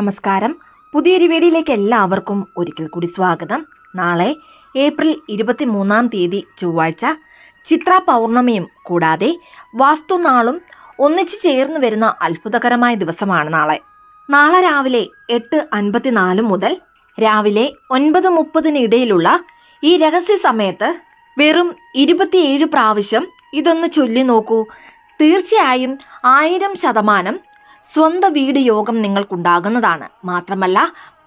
നമസ്കാരം. പുതിയൊരു വീഡിയോയിലേക്ക് എല്ലാവർക്കും ഒരിക്കൽ കൂടി സ്വാഗതം. നാളെ ഏപ്രിൽ ഇരുപത്തി മൂന്നാം തീയതി ചൊവ്വാഴ്ച ചിത്ര പൗർണമിയും കൂടാതെ വാസ്തുനാളും ഒന്നിച്ചു ചേർന്ന് വരുന്ന അത്ഭുതകരമായ ദിവസമാണ് നാളെ. നാളെ രാവിലെ എട്ട് അൻപത്തിനാല് മുതൽ രാവിലെ ഒൻപത് മുപ്പതിനിടയിലുള്ള ഈ രഹസ്യ സമയത്ത് വെറും ഇരുപത്തിയേഴ് പ്രാവശ്യം ഇതൊന്ന് ചൊല്ലി നോക്കൂ. തീർച്ചയായും ആയിരം ശതമാനം സ്വന്തം വീട് യോഗം നിങ്ങൾക്കുണ്ടാകുന്നതാണ്. മാത്രമല്ല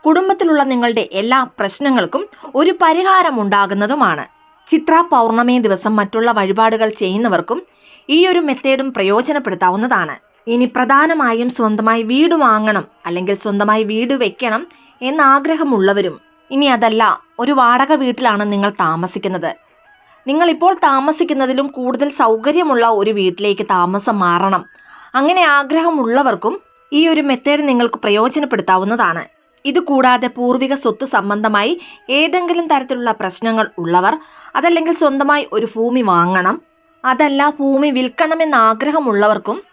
കുടുംബത്തിലുള്ള നിങ്ങളുടെ എല്ലാ പ്രശ്നങ്ങൾക്കും ഒരു പരിഹാരം ഉണ്ടാകുന്നതുമാണ് ചിത്ര പൗർണമി ദിവസം മറ്റുള്ള വഴിപാടുകൾ ചെയ്യുന്നവർക്കും ഈ ഒരു മെത്തേഡും പ്രയോജനപ്പെടുത്താവുന്നതാണ്. ഇനി പ്രധാനമായും സ്വന്തമായി വീട് വാങ്ങണം അല്ലെങ്കിൽ സ്വന്തമായി വീട് വെക്കണം എന്ന ആഗ്രഹമുള്ളവരും ഇനി അതല്ല ഒരു വാടക വീട്ടിലാണ് നിങ്ങൾ താമസിക്കുന്നത്. നിങ്ങളിപ്പോൾ താമസിക്കുന്നതിലും കൂടുതൽ സൗകര്യമുള്ള ഒരു വീട്ടിലേക്ക് താമസം മാറണം. അങ്ങനെ ആഗ്രഹമുള്ളവർക്കും ഈ ഒരു മെത്തേഡ് നിങ്ങൾക്ക് പ്രയോജനപ്പെടുത്താവുന്നതാണ്. ഇതുകൂടാതെ പൂർവിക സ്വത്ത് സംബന്ധമായി ഏതെങ്കിലും തരത്തിലുള്ള പ്രശ്നങ്ങൾ ഉള്ളവർ അതല്ലെങ്കിൽ സ്വന്തമായി ഒരു ഭൂമി വാങ്ങണം അതല്ല ഭൂമി വിൽക്കണമെന്ന് ആഗ്രഹമുള്ളവർക്കും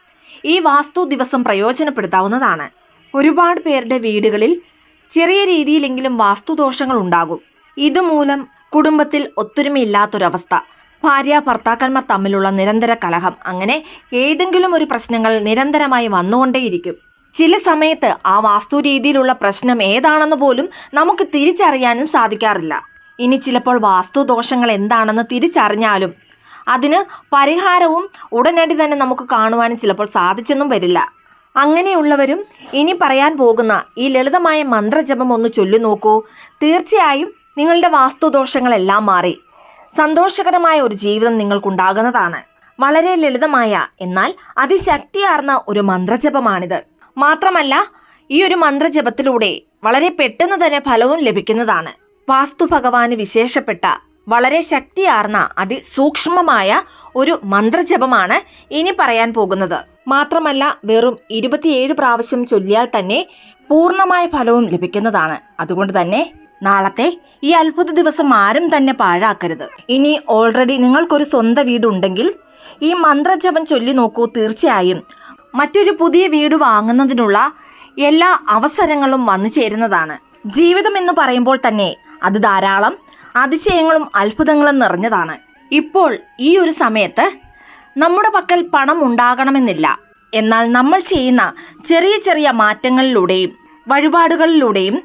ഈ വാസ്തു ദിവസം പ്രയോജനപ്പെടുത്താവുന്നതാണ്. ഒരുപാട് പേരുടെ വീടുകളിൽ ചെറിയ രീതിയിലെങ്കിലും വാസ്തുദോഷങ്ങൾ ഉണ്ടാകും. ഇതുമൂലം കുടുംബത്തിൽ ഒത്തൊരുമയില്ലാത്തൊരവസ്ഥ. ഭാര്യ ഭർത്താക്കന്മാർ തമ്മിലുള്ള നിരന്തര കലഹം. അങ്ങനെ ഏതെങ്കിലും ഒരു പ്രശ്നങ്ങൾ നിരന്തരമായി വന്നുകൊണ്ടേയിരിക്കും. ചില സമയത്ത് ആ വാസ്തു രീതിയിലുള്ള പ്രശ്നം ഏതാണെന്ന് പോലും നമുക്ക് തിരിച്ചറിയാനും സാധിക്കാറില്ല. ഇനി ചിലപ്പോൾ വാസ്തു ദോഷങ്ങൾ എന്താണെന്ന് തിരിച്ചറിഞ്ഞാലും അതിന് പരിഹാരവും ഉടനടി തന്നെ നമുക്ക് കാണുവാനും ചിലപ്പോൾ സാധിച്ചെന്നും വരില്ല. അങ്ങനെയുള്ളവരും ഇനി പറയാൻ പോകുന്ന ഈ ലളിതമായ മന്ത്രജപം ഒന്ന് ചൊല്ലി നോക്കൂ തീർച്ചയായും നിങ്ങളുടെ വാസ്തുദോഷങ്ങളെല്ലാം മാറി. സന്തോഷകരമായ ഒരു ജീവിതം നിങ്ങൾക്കുണ്ടാകുന്നതാണ്. വളരെ ലളിതമായ എന്നാൽ അതിശക്തിയാർന്ന ഒരു മന്ത്രജപമാണിത്. മാത്രമല്ല ഈ ഒരു മന്ത്രജപത്തിലൂടെ വളരെ പെട്ടെന്ന് തന്നെ ഫലവും ലഭിക്കുന്നതാണ്. വാസ്തു ഭഗവാന് വിശേഷപ്പെട്ട വളരെ ശക്തിയാർന്ന അതിസൂക്ഷ്മമായ ഒരു മന്ത്രജപമാണ് ഇനി പറയാൻ പോകുന്നത്. മാത്രമല്ല വെറും ഇരുപത്തിയേഴ് പ്രാവശ്യം ചൊല്ലിയാൽ തന്നെ പൂർണമായ ഫലവും ലഭിക്കുന്നതാണ്. അതുകൊണ്ട് തന്നെ നാളത്തെ ഈ അത്ഭുത ദിവസം ആരും തന്നെ പാഴാക്കരുത്. ഇനി ഓൾറെഡി നിങ്ങൾക്കൊരു സ്വന്തം വീടുണ്ടെങ്കിൽ ഈ മന്ത്രജപം ചൊല്ലി നോക്കൂ തീർച്ചയായും. മറ്റൊരു പുതിയ വീട് വാങ്ങുന്നതിനുള്ള എല്ലാ അവസരങ്ങളും വന്നു ചേരുന്നതാണ്. ജീവിതം എന്ന് പറയുമ്പോൾ തന്നെ അത് ധാരാളം അതിശയങ്ങളും അത്ഭുതങ്ങളും നിറഞ്ഞതാണ്. ഇപ്പോൾ ഈ ഒരു സമയത്ത് നമ്മുടെ പക്കൽ പണം ഉണ്ടാകണമെന്നില്ല. എന്നാൽ നമ്മൾ ചെയ്യുന്ന ചെറിയ ചെറിയ മാറ്റങ്ങളിലൂടെയും വഴിപാടുകളിലൂടെയും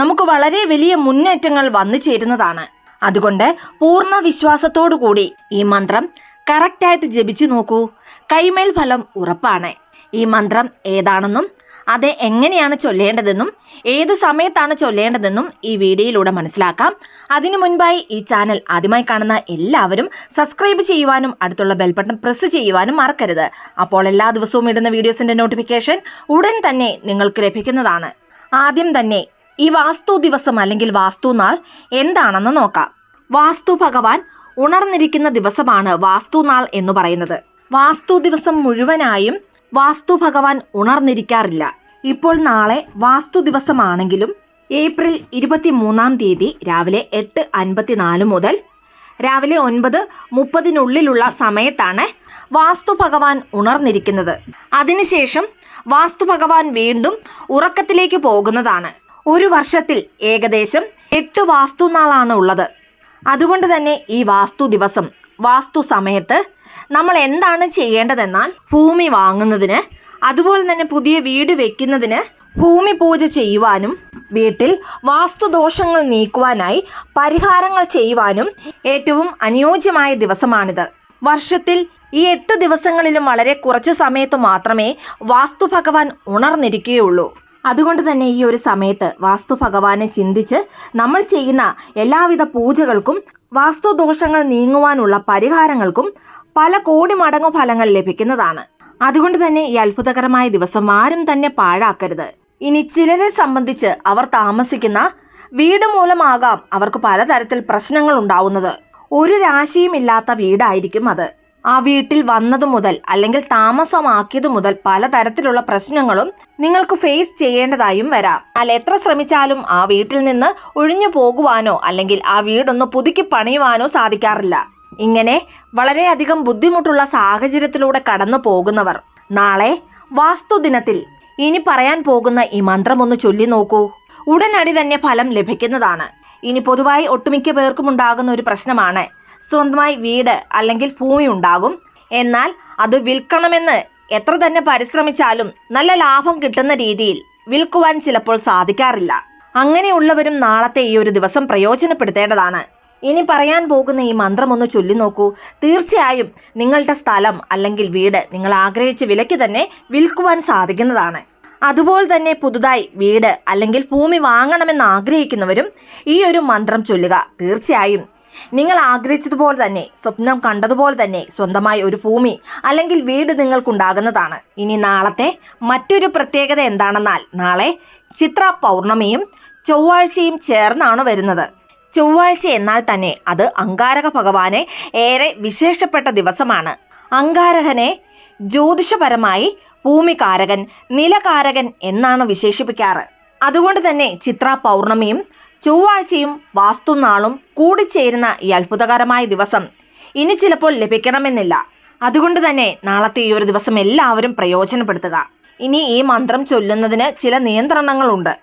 നമുക്ക് വളരെ വലിയ മുന്നേറ്റങ്ങൾ വന്നു ചേരുന്നതാണ്. അതുകൊണ്ട് പൂർണ വിശ്വാസത്തോടു കൂടി ഈ മന്ത്രം കറക്റ്റായിട്ട് ജപിച്ചു നോക്കൂ. കൈമേൽ ഫലം ഉറപ്പാണ്. ഈ മന്ത്രം ഏതാണെന്നും അത് എങ്ങനെയാണ് ചൊല്ലേണ്ടതെന്നും ഏത് സമയത്താണ് ചൊല്ലേണ്ടതെന്നും ഈ വീഡിയോയിലൂടെ മനസ്സിലാക്കാം. അതിനു മുൻപായി ഈ ചാനൽ ആദ്യമായി കാണുന്ന എല്ലാവരും സബ്സ്ക്രൈബ് ചെയ്യുവാനും അടുത്തുള്ള ബെൽ ബട്ടൺ പ്രസ് ചെയ്യുവാനും മറക്കരുത്. അപ്പോൾ എല്ലാ ദിവസവും ഇടുന്ന വീഡിയോസിന്റെ നോട്ടിഫിക്കേഷൻ ഉടൻ തന്നെ നിങ്ങൾക്ക് ലഭിക്കുന്നതാണ്. ആദ്യം തന്നെ ഈ വാസ്തു ദിവസം അല്ലെങ്കിൽ വാസ്തു നാൾ എന്താണെന്ന് നോക്കാം. വാസ്തു ഭഗവാൻ ഉണർന്നിരിക്കുന്ന ദിവസമാണ് വാസ്തു നാൾ എന്ന് പറയുന്നത്. വാസ്തു ദിവസം മുഴുവനായും വാസ്തു ഭഗവാൻ ഉണർന്നിരിക്കാറില്ല. ഇപ്പോൾ നാളെ വാസ്തു ദിവസമാണെങ്കിലും ഏപ്രിൽ ഇരുപത്തി മൂന്നാം തീയതി രാവിലെ എട്ട് അൻപത്തിനാല് മുതൽ രാവിലെ ഒൻപത് മുപ്പതിനുള്ളിലുള്ള സമയത്താണ് വാസ്തു ഭഗവാൻ ഉണർന്നിരിക്കുന്നത്. അതിനുശേഷം വാസ്തു ഭഗവാൻ വീണ്ടും ഉറക്കത്തിലേക്ക് പോകുന്നതാണ്. ഒരു വർഷത്തിൽ ഏകദേശം എട്ട് വാസ്തുനാളാണ് ഉള്ളത്. അതുകൊണ്ട് തന്നെ ഈ വാസ്തു ദിവസം വാസ്തു സമയത്ത് നമ്മൾ എന്താണ് ചെയ്യേണ്ടതെന്നാൽ ഭൂമി വാങ്ങുന്നതിന് അതുപോലെ തന്നെ പുതിയ വീട് വെക്കുന്നതിന് ഭൂമി പൂജ ചെയ്യുവാനും വീട്ടിൽ വാസ്തുദോഷങ്ങൾ നീക്കുവാനായി പരിഹാരങ്ങൾ ചെയ്യുവാനും ഏറ്റവും അനുയോജ്യമായ ദിവസമാണിത്. വർഷത്തിൽ ഈ എട്ട് ദിവസങ്ങളിലും വളരെ കുറച്ച് സമയത്ത് മാത്രമേ വാസ്തു ഭഗവാൻ ഉണർന്നിരിക്കുകയുള്ളൂ. അതുകൊണ്ട് തന്നെ ഈ ഒരു സമയത്ത് വാസ്തു ഭഗവാനെ ചിന്തിച്ച് നമ്മൾ ചെയ്യുന്ന എല്ലാവിധ പൂജകൾക്കും വാസ്തു ദോഷങ്ങൾ നീങ്ങുവാനുള്ള പരിഹാരങ്ങൾക്കും പല കോടി മടങ്ങു ഫലങ്ങൾ ലഭിക്കുന്നതാണ്. അതുകൊണ്ട് തന്നെ ഈ അത്ഭുതകരമായ ദിവസം ആരും തന്നെ പാഴാക്കരുത്. ഇനി ചിലരെ സംബന്ധിച്ച് അവർ താമസിക്കുന്ന വീട് മൂലമാകാം അവർക്ക് പലതരത്തിൽ പ്രശ്നങ്ങൾ ഉണ്ടാവുന്നത്. ഒരു രാശിയും ഇല്ലാത്ത വീടായിരിക്കും അത്. ആ വീട്ടിൽ വന്നതു മുതൽ അല്ലെങ്കിൽ താമസമാക്കിയതു മുതൽ പലതരത്തിലുള്ള പ്രശ്നങ്ങളും നിങ്ങൾക്ക് ഫേസ് ചെയ്യേണ്ടതായും വരാം. അല്ല എത്ര ശ്രമിച്ചാലും ആ വീട്ടിൽ നിന്ന് ഒഴിഞ്ഞു പോകുവാനോ അല്ലെങ്കിൽ ആ വീടൊന്ന് പുതുക്കി പണിയുവാനോ സാധിക്കാറില്ല. ഇങ്ങനെ വളരെയധികം ബുദ്ധിമുട്ടുള്ള സാഹചര്യത്തിലൂടെ കടന്നു പോകുന്നവർ നാളെ വാസ്തുദിനത്തിൽ ഇനി പറയാൻ പോകുന്ന ഈ മന്ത്രം ഒന്ന് ചൊല്ലി നോക്കൂ. ഉടനടി തന്നെ ഫലം ലഭിക്കുന്നതാണ്. ഇനി പൊതുവായി ഒട്ടുമിക്ക പേർക്കും ഉണ്ടാകുന്ന ഒരു പ്രശ്നമാണ് സ്വന്തമായി വീട് അല്ലെങ്കിൽ ഭൂമി ഉണ്ടാകും. എന്നാൽ അത് വിൽക്കണമെന്ന് എത്ര തന്നെ പരിശ്രമിച്ചാലും നല്ല ലാഭം കിട്ടുന്ന രീതിയിൽ വിൽക്കുവാൻ ചിലപ്പോൾ സാധിക്കാറില്ല. അങ്ങനെയുള്ളവരും നാളത്തെ ഈ ഒരു ദിവസം പ്രയോജനപ്പെടുത്തേണ്ടതാണ്. ഇനി പറയാൻ പോകുന്ന ഈ മന്ത്രം ഒന്ന് ചൊല്ലി നോക്കൂ. തീർച്ചയായും നിങ്ങളുടെ സ്ഥലം അല്ലെങ്കിൽ വീട് നിങ്ങൾ ആഗ്രഹിച്ച വിലയ്ക്ക് തന്നെ വിൽക്കുവാൻ സാധിക്കുന്നതാണ്. അതുപോലെ തന്നെ പുതുതായി വീട് അല്ലെങ്കിൽ ഭൂമി വാങ്ങണമെന്ന് ആഗ്രഹിക്കുന്നവരും ഈ ഒരു മന്ത്രം ചൊല്ലുക. തീർച്ചയായും നിങ്ങൾ ആഗ്രഹിച്ചതുപോലെ തന്നെ സ്വപ്നം കണ്ടതുപോലെ തന്നെ സ്വന്തമായി ഒരു ഭൂമി അല്ലെങ്കിൽ വീട് നിങ്ങൾക്കുണ്ടാകുന്നതാണ്. ഇനി നാളത്തെ മറ്റൊരു പ്രത്യേകത എന്താണെന്നാൽ നാളെ ചിത്ര പൗർണമിയും ചൊവ്വാഴ്ചയും ചേർന്നാണ് വരുന്നത്. ചൊവ്വാഴ്ച എന്നാൽ തന്നെ അത് അങ്കാരക ഭഗവാനെ ഏറെ വിശേഷപ്പെട്ട ദിവസമാണ്. അങ്കാരകനെ ജ്യോതിഷപരമായി ഭൂമികാരകൻ നിലകാരകൻ എന്നാണ് വിശേഷിപ്പിക്കാറ്. അതുകൊണ്ട് തന്നെ ചിത്ര പൗർണമിയും ചൊവ്വാഴ്ചയും വാസ്തുനാളും കൂടിച്ചേരുന്ന ഈ അത്ഭുതകരമായ ദിവസം ഇനി ചിലപ്പോൾ ലഭിക്കണമെന്നില്ല. അതുകൊണ്ട് തന്നെ നാളത്തെ ഈ ഒരു ദിവസം എല്ലാവരും പ്രയോജനപ്പെടുത്തുക. ഇനി ഈ മന്ത്രം ചൊല്ലുന്നതിന് ചില നിയന്ത്രണങ്ങളുണ്ട്.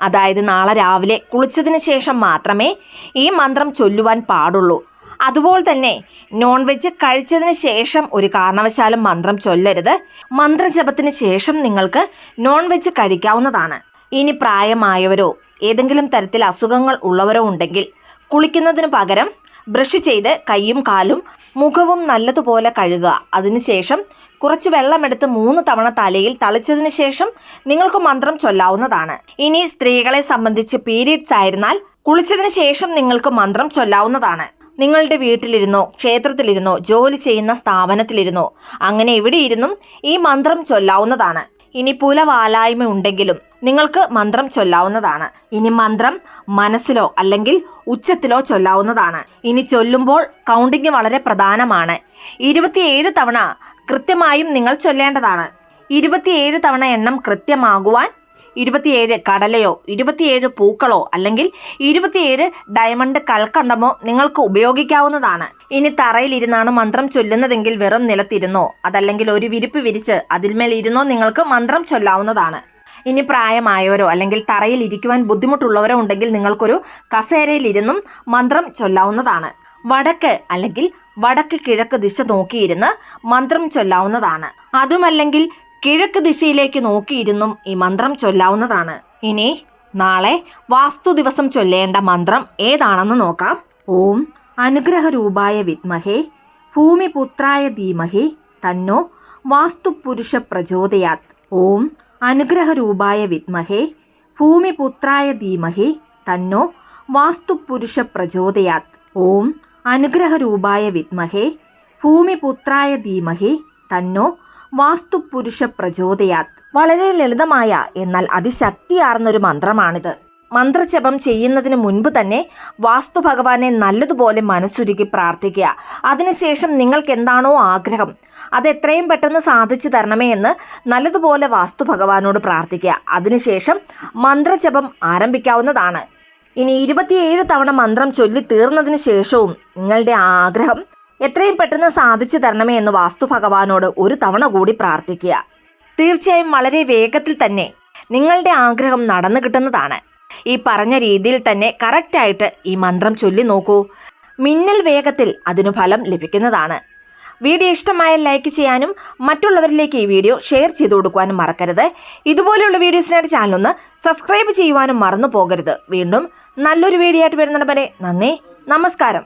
അതായത് നാളെ രാവിലെ കുളിച്ചതിന് ശേഷം മാത്രമേ ഈ മന്ത്രം ചൊല്ലുവാൻ പാടുള്ളൂ. അതുപോലെ തന്നെ നോൺ വെജ് കഴിച്ചതിന് ശേഷം ഒരു കാരണവശാലും മന്ത്രം ചൊല്ലരുത്. മന്ത്രജപത്തിന് ശേഷം നിങ്ങൾക്ക് നോൺ വെജ് കഴിക്കാവുന്നതാണ്. ഇനി പ്രായമായവരോ ഏതെങ്കിലും തരത്തിൽ അസുഖങ്ങൾ ഉള്ളവരോ ഉണ്ടെങ്കിൽ കുളിക്കുന്നതിന് പകരം ബ്രഷ് ചെയ്ത് കൈയും കാലും മുഖവും നല്ലതുപോലെ കഴുകുക. അതിനുശേഷം കുറച്ച് വെള്ളമെടുത്ത് മൂന്ന് തവണ തലയിൽ തളിച്ചതിന് ശേഷം നിങ്ങൾക്ക് മന്ത്രം ചൊല്ലാവുന്നതാണ്. ഇനി സ്ത്രീകളെ സംബന്ധിച്ച് പീരീഡ്സ് ആയിരുന്നാൽ കുളിച്ചതിന് ശേഷം നിങ്ങൾക്ക് മന്ത്രം ചൊല്ലാവുന്നതാണ്. നിങ്ങളുടെ വീട്ടിലിരുന്നോ ക്ഷേത്രത്തിലിരുന്നോ ജോലി ചെയ്യുന്ന സ്ഥാപനത്തിലിരുന്നോ അങ്ങനെ എവിടെയിരുന്നും ഈ മന്ത്രം ചൊല്ലാവുന്നതാണ്. ഇനി പുലവാലായ്മ ഉണ്ടെങ്കിലും നിങ്ങൾക്ക് മന്ത്രം ചൊല്ലാവുന്നതാണ്. ഇനി മന്ത്രം മനസ്സിലോ അല്ലെങ്കിൽ ഉച്ചത്തിലോ ചൊല്ലാവുന്നതാണ്. ഇനി ചൊല്ലുമ്പോൾ കൗണ്ടിങ് വളരെ പ്രധാനമാണ്. ഇരുപത്തിയേഴ് തവണ കൃത്യമായും നിങ്ങൾ ചൊല്ലേണ്ടതാണ്. ഇരുപത്തിയേഴ് തവണ എണ്ണം കൃത്യമാകുവാൻ ഇരുപത്തിയേഴ് കടലയോ ഇരുപത്തിയേഴ് പൂക്കളോ അല്ലെങ്കിൽ ഇരുപത്തിയേഴ് ഡയമണ്ട് കൽക്കണ്ടമോ നിങ്ങൾക്ക് ഉപയോഗിക്കാവുന്നതാണ്. ഇനി തറയിലിരുന്നാണ് മന്ത്രം ചൊല്ലുന്നതെങ്കിൽ വെറും നിലത്തിരുന്നോ? അതല്ലെങ്കിൽ ഒരു വിരിപ്പ് വിരിച്ച് അതിന്മേൽ ഇരുന്നോ നിങ്ങൾക്ക് മന്ത്രം ചൊല്ലാവുന്നതാണ്. ഇനി പ്രായമായവരോ അല്ലെങ്കിൽ തറയിൽ ഇരിക്കുവാൻ ബുദ്ധിമുട്ടുള്ളവരോ ഉണ്ടെങ്കിൽ നിങ്ങൾക്കൊരു കസേരയിലിരുന്നും മന്ത്രം ചൊല്ലാവുന്നതാണ്. വടക്ക് അല്ലെങ്കിൽ വടക്ക് കിഴക്ക് ദിശ നോക്കിയിരുന്ന് മന്ത്രം ചൊല്ലാവുന്നതാണ്. അതുമല്ലെങ്കിൽ കിഴക്ക് ദിശയിലേക്ക് നോക്കിയിരുന്നും ഈ മന്ത്രം ചൊല്ലാവുന്നതാണ്. ഇനി നാളെ വാസ്തു ദിവസം ചൊല്ലേണ്ട മന്ത്രം ഏതാണെന്ന് നോക്കാം. ഓം അനുഗ്രഹരൂപായ വിദ്മഹേ ഭൂമിപുത്രായ ധീമഹി തന്നോ വാസ്തുപുരുഷ പ്രചോദയാത് ഓം അനുഗ്രഹരൂപായ വിദ്മഹേ ഭൂമിപുത്രായ ധീമഹി തന്നോ വാസ്തുപുരുഷ പ്രചോദയാത് ഓം അനുഗ്രഹരൂപായ വിദ്മഹേ ഭൂമിപുത്രായ ധീമഹി തന്നോ വാസ്തുപുരുഷ പ്രചോദയാത് വളരെ ലളിതമായ എന്നാൽ അതിശക്തിയാർന്നൊരു മന്ത്രമാണിത്. മന്ത്രജപം ചെയ്യുന്നതിന് മുൻപ് തന്നെ വാസ്തു ഭഗവാനെ നല്ലതുപോലെ മനസ്സുരുക്കി പ്രാർത്ഥിക്കുക. അതിനുശേഷം നിങ്ങൾക്ക് എന്താണോ ആഗ്രഹം അത് എത്രയും പെട്ടെന്ന് സാധിച്ചു തരണമേ എന്ന് നല്ലതുപോലെ വാസ്തു ഭഗവാനോട് പ്രാർത്ഥിക്കുക. അതിനുശേഷം മന്ത്രജപം ആരംഭിക്കാവുന്നതാണ്. ഇനി ഇരുപത്തിയേഴ് തവണ മന്ത്രം ചൊല്ലി തീർന്നതിന് ശേഷവും നിങ്ങളുടെ ആഗ്രഹം എത്രയും പെട്ടെന്ന് സാധിച്ചു തരണമേ എന്ന് വാസ്തു ഭഗവാനോട് ഒരു തവണ കൂടി പ്രാർത്ഥിക്കുക. തീർച്ചയായും വളരെ വേഗത്തിൽ തന്നെ നിങ്ങളുടെ ആഗ്രഹം നടന്നു കിട്ടുന്നതാണ്. ഈ പറഞ്ഞ രീതിയിൽ തന്നെ കറക്റ്റായിട്ട് ഈ മന്ത്രം ചൊല്ലി നോക്കൂ. മിന്നൽ വേഗത്തിൽ അതിനു ഫലം ലഭിക്കുന്നതാണ്. വീഡിയോ ഇഷ്ടമായ ലൈക്ക് ചെയ്യാനും മറ്റുള്ളവരിലേക്ക് ഈ വീഡിയോ ഷെയർ ചെയ്തു കൊടുക്കുവാനും മറക്കരുത്. ഇതുപോലെയുള്ള വീഡിയോസിനായിട്ട് ചാനലൊന്ന് സബ്സ്ക്രൈബ് ചെയ്യുവാനും മറന്നു പോകരുത്. വീണ്ടും നല്ലൊരു വീഡിയോ ആയിട്ട് വരുന്നുണ്ട് വരെ നന്ദി നമസ്കാരം.